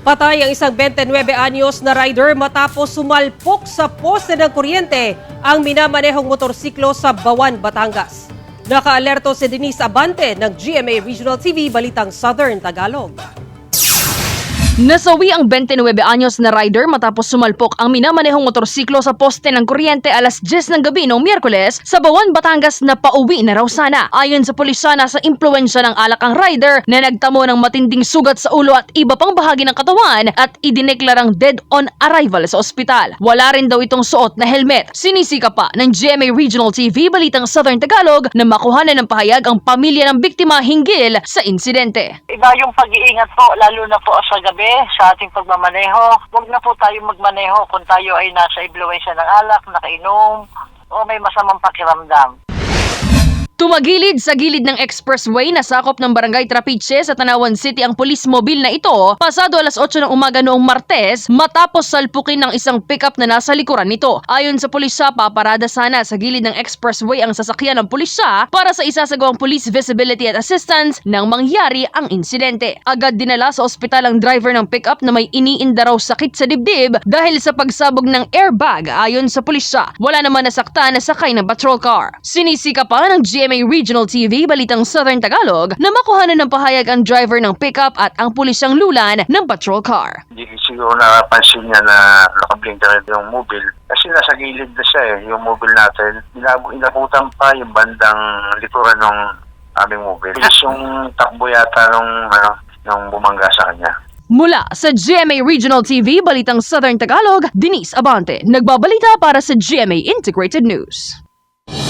Patay ang isang 29 anyos na rider matapos sumalpok sa poste ng kuryente ang minamanehong motorsiklo sa Bawan, Batangas. Nakaalerto si Denise Abante ng GMA Regional TV Balitang Southern Tagalog. Nasawi ang 29 anyos na rider matapos sumalpok ang minamanehong motorsiklo sa poste ng kuryente alas 10 ng gabi noong Miyerkules sa Bawan, Batangas na pauwi na raw sana. Ayon sa pulisya, nasa impluensya ng alak ang rider na nagtamo ng matinding sugat sa ulo at iba pang bahagi ng katawan at idineklarang dead on arrival sa ospital. Wala rin daw itong suot na helmet. Sinisika pa ng GMA Regional TV Balitang Southern Tagalog na makuhanan ng pahayag ang pamilya ng biktima hinggil sa insidente. Iba yung pag-iingat po, lalo na po sa gabi, sa ating pagmamaneho. Huwag na po tayo magmaneho kung tayo ay nasa impluensya ng alak, nakainom, o may masamang pakiramdam. Tumagilid sa gilid ng expressway na sakop ng Barangay Trapiche sa Tanawan City ang pulis mobil na ito pasado alas 8 ng umaga noong Martes matapos salpukin ng isang pickup na nasa likuran nito. Ayon sa pulisya, paparada sana sa gilid ng expressway ang sasakyan ng pulisya para sa isasagawang police visibility at assistance nang mangyari ang insidente. Agad dinala sa ospital ang driver ng pickup na may iniinda raw sakit sa dibdib dahil sa pagsabog ng airbag ayon sa pulisya. Wala naman nasaktan na sakay ng patrol car. Sinisika pa ng GMA Regional TV Balitang Southern Tagalog na makuhanan ng pahayag ang driver ng pickup at ang pulisyang lulan ng patrol car. Hindi siguro napansin niya na nakablink na rin yung mobile. Kasi nasa gilid na siya eh, yung mobile natin. Inab- inabutan pa yung bandang likuran ng aming mobile. Bilis yung takbo yata nung, ano, nung bumangga sa kanya. Mula sa GMA Regional TV Balitang Southern Tagalog, Denise Abante, nagbabalita para sa GMA Integrated News.